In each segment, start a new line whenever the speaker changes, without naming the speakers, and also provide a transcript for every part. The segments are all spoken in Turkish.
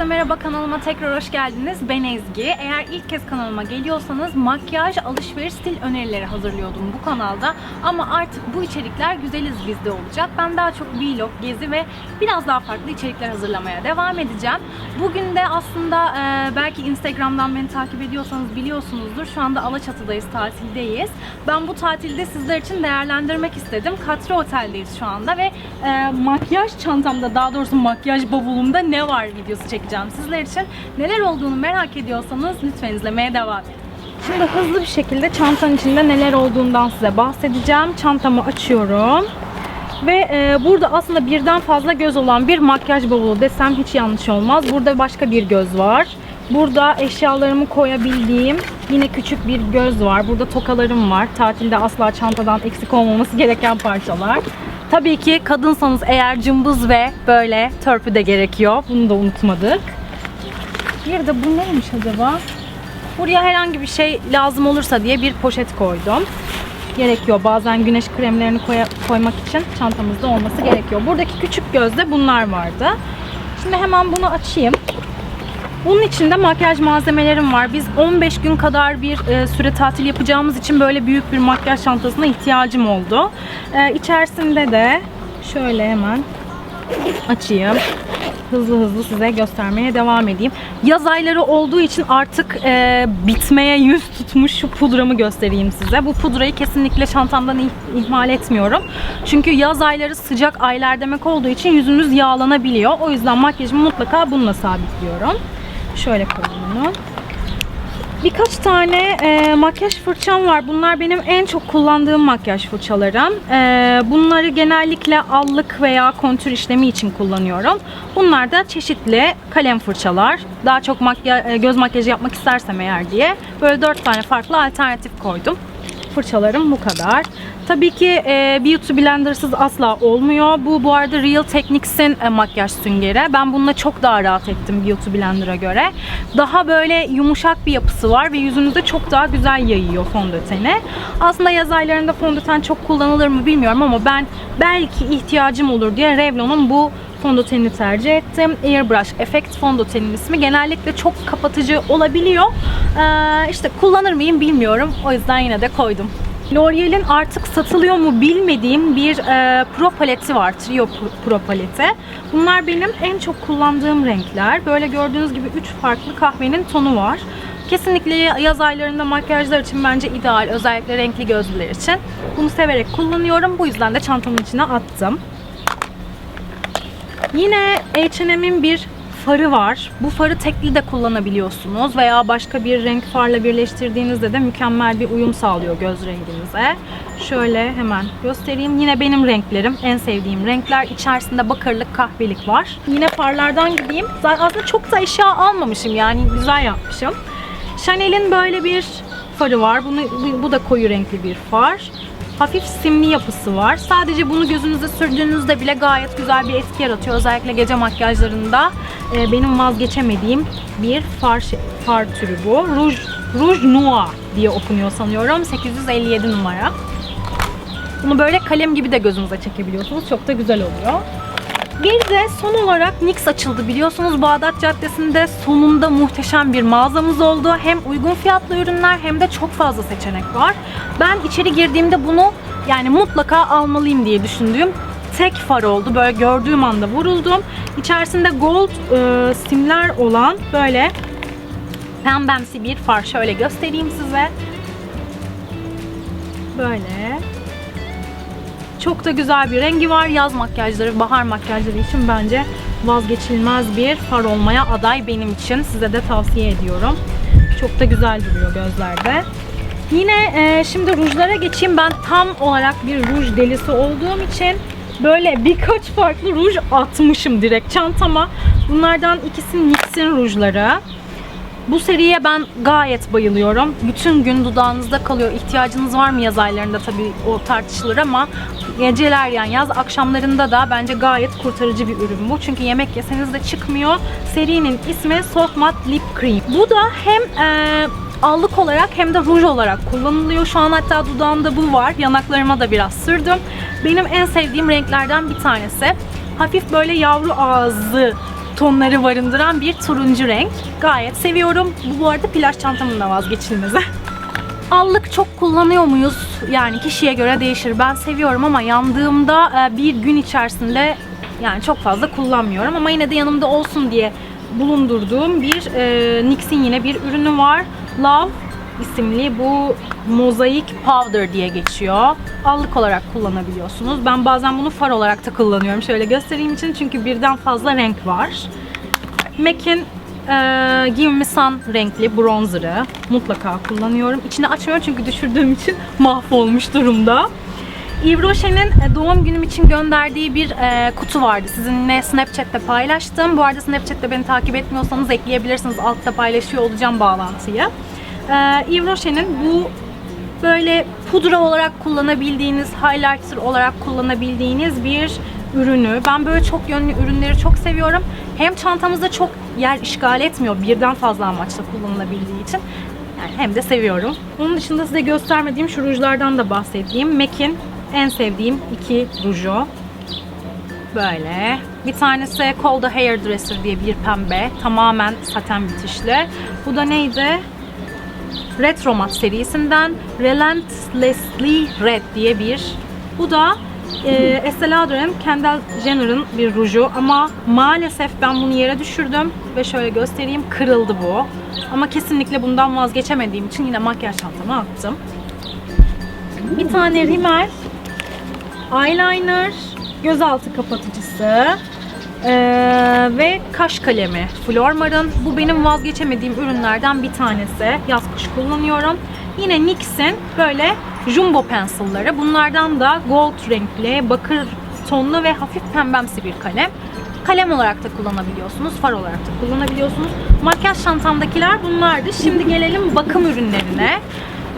Herkese merhaba kanalıma tekrar hoş geldiniz. Ben Ezgi. Eğer ilk kez kanalıma geliyorsanız makyaj, alışveriş, stil önerileri hazırlıyordum bu kanalda. Ama artık bu içerikler güzeliz bizde olacak. Ben daha çok vlog, gezi ve biraz daha farklı içerikler hazırlamaya devam edeceğim. Bugün de aslında e, belki Instagram'dan beni takip ediyorsanız biliyorsunuzdur. Şu anda Alaçatı'dayız, tatildeyiz. Ben bu tatilde sizler için değerlendirmek istedim. Katre Otel'deyiz şu anda ve e, makyaj çantamda, daha doğrusu makyaj bavulumda ne var videosu çekeceğim sizler için. Neler olduğunu merak ediyorsanız lütfen izlemeye devam edin. Şimdi hızlı bir şekilde çantanın içinde neler olduğundan size bahsedeceğim. Çantamı açıyorum. Ve e, burada aslında birden fazla göz olan bir makyaj bavulu desem hiç yanlış olmaz. Burada başka bir göz var. Burada eşyalarımı koyabildiğim yine küçük bir göz var. Burada tokalarım var. Tatilde asla çantadan eksik olmaması gereken parçalar. Tabii ki kadınsanız eğer cımbız ve böyle törpü de gerekiyor. Bunu da unutmadık. Bir de bu neymiş acaba? Buraya herhangi bir şey lazım olursa diye bir poşet koydum. Gerekiyor. Bazen güneş kremlerini koya- koymak için çantamızda olması gerekiyor. Buradaki küçük gözde bunlar vardı. Şimdi hemen bunu açayım. Bunun içinde makyaj malzemelerim var. Biz 15 gün kadar bir e, süre tatil yapacağımız için böyle büyük bir makyaj çantasına ihtiyacım oldu. E, içerisinde de şöyle hemen açayım. Hızlı hızlı size göstermeye devam edeyim. Yaz ayları olduğu için artık e, bitmeye yüz tutmuş şu pudramı göstereyim size. Bu pudrayı kesinlikle çantamdan ih- ihmal etmiyorum. Çünkü yaz ayları sıcak aylar demek olduğu için yüzünüz yağlanabiliyor. O yüzden makyajımı mutlaka bununla sabitliyorum. Şöyle koyayım bunu. Birkaç tane e, makyaj fırçam var. Bunlar benim en çok kullandığım makyaj fırçalarım. E, bunları genellikle allık veya kontür işlemi için kullanıyorum. Bunlar da çeşitli kalem fırçalar. Daha çok makya- e, göz makyajı yapmak istersem eğer diye böyle dört tane farklı alternatif koydum. Fırçalarım bu kadar. Tabii ki e, Beauty Blender'sız asla olmuyor. Bu bu arada Real Techniques'in e, makyaj süngeri. Ben bununla çok daha rahat ettim Beauty Blender'a göre. Daha böyle yumuşak bir yapısı var ve yüzünüzde çok daha güzel yayıyor fondöteni. Aslında yaz aylarında fondöten çok kullanılır mı bilmiyorum ama ben belki ihtiyacım olur diye Revlon'un bu fondötenini tercih ettim. Airbrush Effect fondötenin ismi. Genellikle çok kapatıcı olabiliyor. Ee, işte kullanır mıyım bilmiyorum. O yüzden yine de koydum. L'Oreal'in artık satılıyor mu bilmediğim bir e, pro paleti var. Trio Pro- paleti. Bunlar benim en çok kullandığım renkler. Böyle gördüğünüz gibi 3 farklı kahvenin tonu var. Kesinlikle yaz aylarında makyajlar için bence ideal. Özellikle renkli gözlüler için. Bunu severek kullanıyorum. Bu yüzden de çantamın içine attım. Yine H&M'in bir farı var. Bu farı tekli de kullanabiliyorsunuz veya başka bir renk farla birleştirdiğinizde de mükemmel bir uyum sağlıyor göz renginize. Şöyle hemen göstereyim. Yine benim renklerim, en sevdiğim renkler. İçerisinde bakırlık, kahvelik var. Yine farlardan gideyim. Aslında çok da eşya almamışım yani güzel yapmışım. Chanel'in böyle bir farı var. Bunu, bu- bu da koyu renkli bir far hafif simli yapısı var. Sadece bunu gözünüze sürdüğünüzde bile gayet güzel bir etki yaratıyor. Özellikle gece makyajlarında e, benim vazgeçemediğim bir far, far türü bu. Rouge, Rouge Noir diye okunuyor sanıyorum. 857 numara. Bunu böyle kalem gibi de gözünüze çekebiliyorsunuz. Çok da güzel oluyor. Bir de son olarak NYX açıldı biliyorsunuz Bağdat Caddesi'nde sonunda muhteşem bir mağazamız oldu. Hem uygun fiyatlı ürünler hem de çok fazla seçenek var. Ben içeri girdiğimde bunu yani mutlaka almalıyım diye düşündüğüm tek far oldu. Böyle gördüğüm anda vuruldum. İçerisinde gold e, simler olan böyle pembemsi bir far. Şöyle göstereyim size. Böyle. Çok da güzel bir rengi var. Yaz makyajları, bahar makyajları için bence vazgeçilmez bir far olmaya aday benim için. Size de tavsiye ediyorum. Çok da güzel duruyor gözlerde. Yine e, şimdi rujlara geçeyim. Ben tam olarak bir ruj delisi olduğum için böyle birkaç farklı ruj atmışım direkt çantama. Bunlardan ikisi NYX'in rujları. Bu seriye ben gayet bayılıyorum. Bütün gün dudağınızda kalıyor. İhtiyacınız var mı yaz aylarında tabii o tartışılır ama geceler yani yaz akşamlarında da bence gayet kurtarıcı bir ürün bu. Çünkü yemek yeseniz de çıkmıyor. Serinin ismi Soft Matte Lip Cream. Bu da hem eee allık olarak hem de ruj olarak kullanılıyor. Şu an hatta dudağımda bu var. Yanaklarıma da biraz sürdüm. Benim en sevdiğim renklerden bir tanesi. Hafif böyle yavru ağzı tonları barındıran bir turuncu renk. Gayet seviyorum. Bu bu arada plaj çantamın da vazgeçilmezi. Allık çok kullanıyor muyuz? Yani kişiye göre değişir. Ben seviyorum ama yandığımda e, bir gün içerisinde yani çok fazla kullanmıyorum ama yine de yanımda olsun diye bulundurduğum bir e, NYX'in yine bir ürünü var. Love isimli bu mozaik powder diye geçiyor. Allık olarak kullanabiliyorsunuz. Ben bazen bunu far olarak da kullanıyorum. Şöyle göstereyim için çünkü birden fazla renk var. MAC'in e, Give renkli bronzer'ı mutlaka kullanıyorum. İçini açmıyorum çünkü düşürdüğüm için mahvolmuş durumda. Yves Rocher'in e, doğum günüm için gönderdiği bir e, kutu vardı. Sizinle Snapchat'te paylaştım. Bu arada Snapchat'te beni takip etmiyorsanız ekleyebilirsiniz. Altta paylaşıyor olacağım bağlantıyı. E, Yves Rocher'in bu böyle pudra olarak kullanabildiğiniz, highlighter olarak kullanabildiğiniz bir ürünü. Ben böyle çok yönlü ürünleri çok seviyorum. Hem çantamızda çok yer işgal etmiyor birden fazla amaçla kullanılabildiği için. Yani hem de seviyorum. Onun dışında size göstermediğim şu rujlardan da bahsedeyim. MAC'in en sevdiğim iki ruju. Böyle. Bir tanesi the Hairdresser diye bir pembe. Tamamen saten bitişli. Bu da neydi? Retro Matte serisinden Relentlessly Red diye bir. Bu da e, Estee Lauder'ın Kendall Jenner'ın bir ruju ama maalesef ben bunu yere düşürdüm ve şöyle göstereyim kırıldı bu. Ama kesinlikle bundan vazgeçemediğim için yine makyaj çantama attım. Bir tane rimel, eyeliner, gözaltı kapatıcısı ee, ve kaş kalemi Flormar'ın. Bu benim vazgeçemediğim ürünlerden bir tanesi. Yaz kış kullanıyorum. Yine NYX'in böyle jumbo pencil'ları. Bunlardan da gold renkli, bakır tonlu ve hafif pembemsi bir kalem. Kalem olarak da kullanabiliyorsunuz, far olarak da kullanabiliyorsunuz. Makyaj çantamdakiler bunlardı. Şimdi gelelim bakım ürünlerine.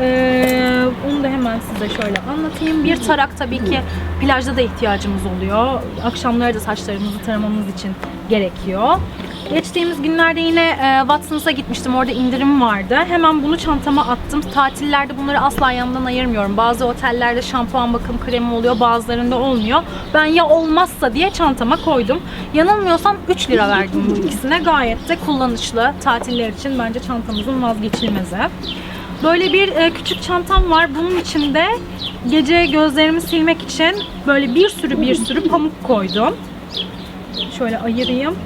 Ee, onu da hemen size şöyle anlatayım. Bir tarak tabii ki plajda da ihtiyacımız oluyor. Akşamları da saçlarımızı taramamız için gerekiyor. Geçtiğimiz günlerde yine e, Watson's'a gitmiştim. Orada indirim vardı. Hemen bunu çantama attım. Tatillerde bunları asla yanımdan ayırmıyorum. Bazı otellerde şampuan bakım kremi oluyor. Bazılarında olmuyor. Ben ya olmazsa diye çantama koydum. Yanılmıyorsam 3 lira verdim bu ikisine. Gayet de kullanışlı. Tatiller için bence çantamızın vazgeçilmezi. Böyle bir e, küçük çantam var. Bunun içinde gece gözlerimi silmek için böyle bir sürü bir sürü pamuk koydum. Şöyle ayırayım.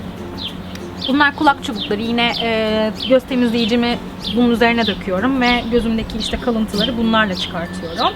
Bunlar kulak çubukları. Yine e, göz temizleyicimi bunun üzerine döküyorum ve gözümdeki işte kalıntıları bunlarla çıkartıyorum.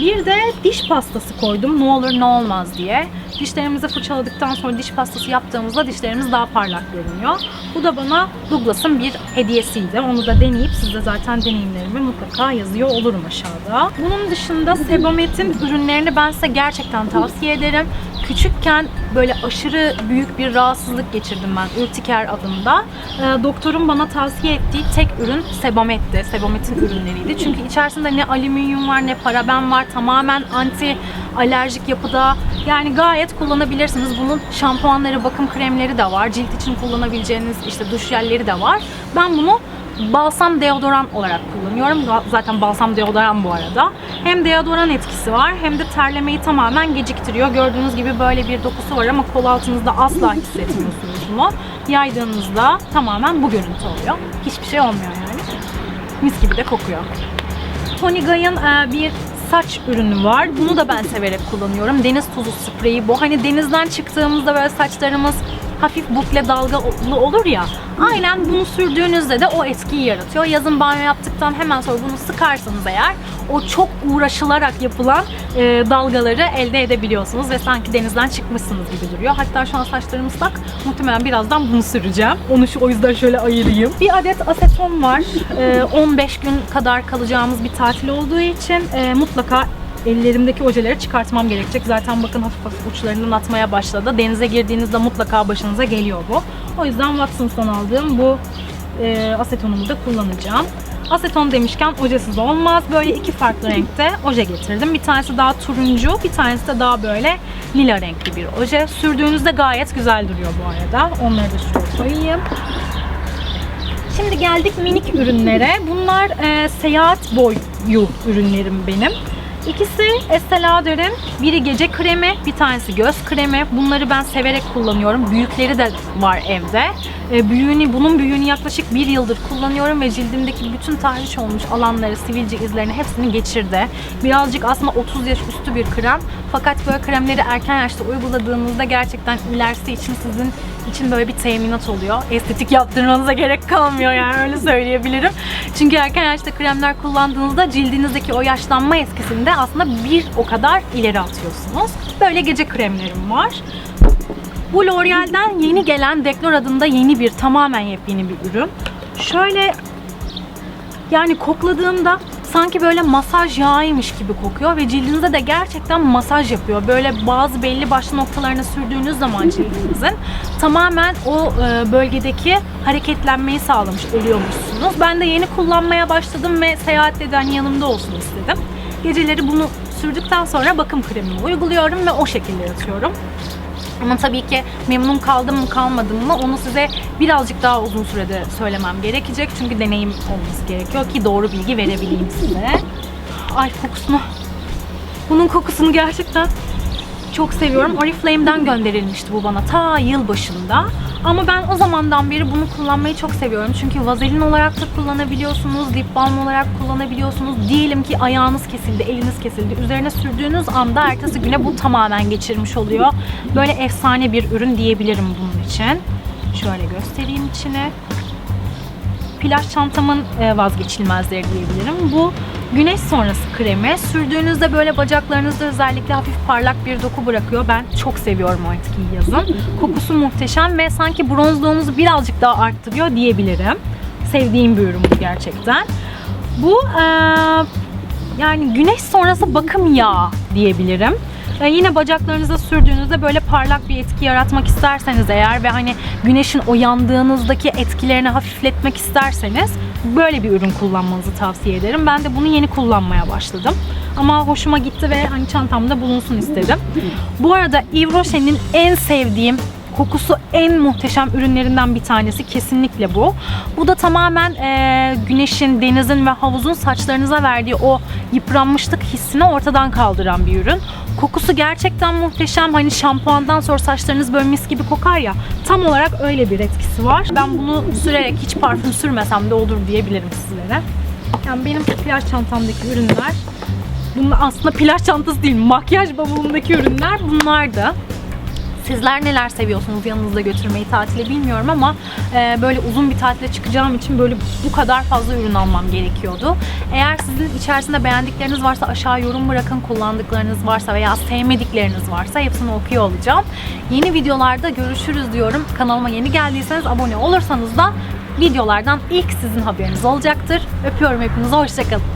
Bir de diş pastası koydum. Ne olur ne olmaz diye. Dişlerimizi fırçaladıktan sonra diş pastası yaptığımızda dişlerimiz daha parlak görünüyor. Bu da bana Douglas'ın bir hediyesiydi. Onu da deneyip size zaten deneyimlerimi mutlaka yazıyor olurum aşağıda. Bunun dışında Sebamet'in ürünlerini ben size gerçekten tavsiye ederim. Küçükken böyle aşırı büyük bir rahatsızlık geçirdim ben Urtiker adında. E, doktorun bana tavsiye ettiği tek ürün Sebamet'ti. Sebamet'in ürünleriydi. Çünkü içerisinde ne alüminyum var ne paraben var. Tamamen anti alerjik yapıda. Yani gayet kullanabilirsiniz. Bunun şampuanları, bakım kremleri de var. Cilt için kullanabileceğiniz işte duş jelleri de var. Ben bunu balsam deodoran olarak kullanıyorum. Zaten balsam deodoran bu arada. Hem deodoran etkisi var hem de terlemeyi tamamen geciktiriyor. Gördüğünüz gibi böyle bir dokusu var ama kol altınızda asla hissetmiyorsunuz bunu. Yaydığınızda tamamen bu görüntü oluyor. Hiçbir şey olmuyor yani. Mis gibi de kokuyor. Tony Guy'ın e, bir saç ürünü var. Bunu da ben severek kullanıyorum. Deniz tuzu spreyi bu. Hani denizden çıktığımızda böyle saçlarımız hafif bukle dalgalı olur ya. Aynen bunu sürdüğünüzde de o etkiyi yaratıyor. Yazın banyo yaptıktan hemen sonra bunu sıkarsanız eğer o çok uğraşılarak yapılan e, dalgaları elde edebiliyorsunuz ve sanki denizden çıkmışsınız gibi duruyor. Hatta şu an saçlarım ıslak. Muhtemelen birazdan bunu süreceğim. Onu şu o yüzden şöyle ayırayım. Bir adet aseton var. E, 15 gün kadar kalacağımız bir tatil olduğu için e, mutlaka ellerimdeki ojeleri çıkartmam gerekecek. Zaten bakın hafif hafif uçlarından atmaya başladı. Denize girdiğinizde mutlaka başınıza geliyor bu. O yüzden Watsons'tan aldığım bu e, asetonumu da kullanacağım. Aseton demişken ojesiz olmaz. Böyle iki farklı renkte oje getirdim. Bir tanesi daha turuncu, bir tanesi de daha böyle lila renkli bir oje. Sürdüğünüzde gayet güzel duruyor bu arada. Onları da şuraya koyayım. Şimdi geldik minik ürünlere. Bunlar e, seyahat boyu ürünlerim benim. İkisi Estee biri gece kremi, bir tanesi göz kremi. Bunları ben severek kullanıyorum. Büyükleri de var evde. E, büyüğünü, bunun büyüğünü yaklaşık bir yıldır kullanıyorum ve cildimdeki bütün tahriş olmuş alanları, sivilce izlerini hepsini geçirdi. Birazcık aslında 30 yaş üstü bir krem. Fakat böyle kremleri erken yaşta uyguladığınızda gerçekten ilerisi için sizin için böyle bir teminat oluyor. Estetik yaptırmanıza gerek kalmıyor yani öyle söyleyebilirim. Çünkü erken yaşta kremler kullandığınızda cildinizdeki o yaşlanma eskisini de aslında bir o kadar ileri atıyorsunuz. Böyle gece kremlerim var. Bu L'Oreal'den yeni gelen Declor adında yeni bir tamamen yepyeni bir ürün. Şöyle yani kokladığımda sanki böyle masaj yağıymış gibi kokuyor ve cildinize de gerçekten masaj yapıyor. Böyle bazı belli başlı noktalarına sürdüğünüz zaman cildinizin tamamen o e, bölgedeki hareketlenmeyi sağlamış oluyormuşsunuz. Ben de yeni kullanmaya başladım ve seyahatte de hani yanımda olsun istedim. Geceleri bunu sürdükten sonra bakım kremimi uyguluyorum ve o şekilde yatıyorum. Ama tabii ki memnun kaldım mı kalmadım mı onu size birazcık daha uzun sürede söylemem gerekecek. Çünkü deneyim olması gerekiyor ki doğru bilgi verebileyim size. Ay kokusunu. Bunun kokusunu gerçekten çok seviyorum. Oriflame'den gönderilmişti bu bana ta yıl başında. Ama ben o zamandan beri bunu kullanmayı çok seviyorum. Çünkü vazelin olarak da kullanabiliyorsunuz, dip balm olarak kullanabiliyorsunuz. Diyelim ki ayağınız kesildi, eliniz kesildi. Üzerine sürdüğünüz anda ertesi güne bu tamamen geçirmiş oluyor. Böyle efsane bir ürün diyebilirim bunun için. Şöyle göstereyim içini plaj çantamın e, vazgeçilmezleri diyebilirim. Bu güneş sonrası kremi. Sürdüğünüzde böyle bacaklarınızda özellikle hafif parlak bir doku bırakıyor. Ben çok seviyorum o etkiyi yazın. Kokusu muhteşem ve sanki bronzluğunuzu birazcık daha arttırıyor diyebilirim. Sevdiğim bir ürün bu gerçekten. Bu e, yani güneş sonrası bakım yağı diyebilirim. E, yine bacaklarınıza sürdüğünüzde böyle parlak bir etki yaratmak isterseniz eğer ve hani güneşin o yandığınızdaki etkilerini hafifletmek isterseniz böyle bir ürün kullanmanızı tavsiye ederim. Ben de bunu yeni kullanmaya başladım. Ama hoşuma gitti ve hani çantamda bulunsun istedim. Bu arada Yves Rocher'in en sevdiğim kokusu en muhteşem ürünlerinden bir tanesi kesinlikle bu. Bu da tamamen e, güneşin, denizin ve havuzun saçlarınıza verdiği o yıpranmışlık hissini ortadan kaldıran bir ürün. Kokusu gerçekten muhteşem. Hani şampuandan sonra saçlarınız böyle mis gibi kokar ya. Tam olarak öyle bir etkisi var. Ben bunu sürerek hiç parfüm sürmesem de olur diyebilirim sizlere. Yani benim plaj çantamdaki ürünler bunlar aslında plaj çantası değil, makyaj bavulundaki ürünler bunlardı. Sizler neler seviyorsunuz yanınızda götürmeyi tatile bilmiyorum ama e, böyle uzun bir tatile çıkacağım için böyle bu kadar fazla ürün almam gerekiyordu. Eğer sizin içerisinde beğendikleriniz varsa aşağı yorum bırakın. Kullandıklarınız varsa veya sevmedikleriniz varsa hepsini okuyor olacağım. Yeni videolarda görüşürüz diyorum. Kanalıma yeni geldiyseniz abone olursanız da videolardan ilk sizin haberiniz olacaktır. Öpüyorum hepinizi. Hoşçakalın.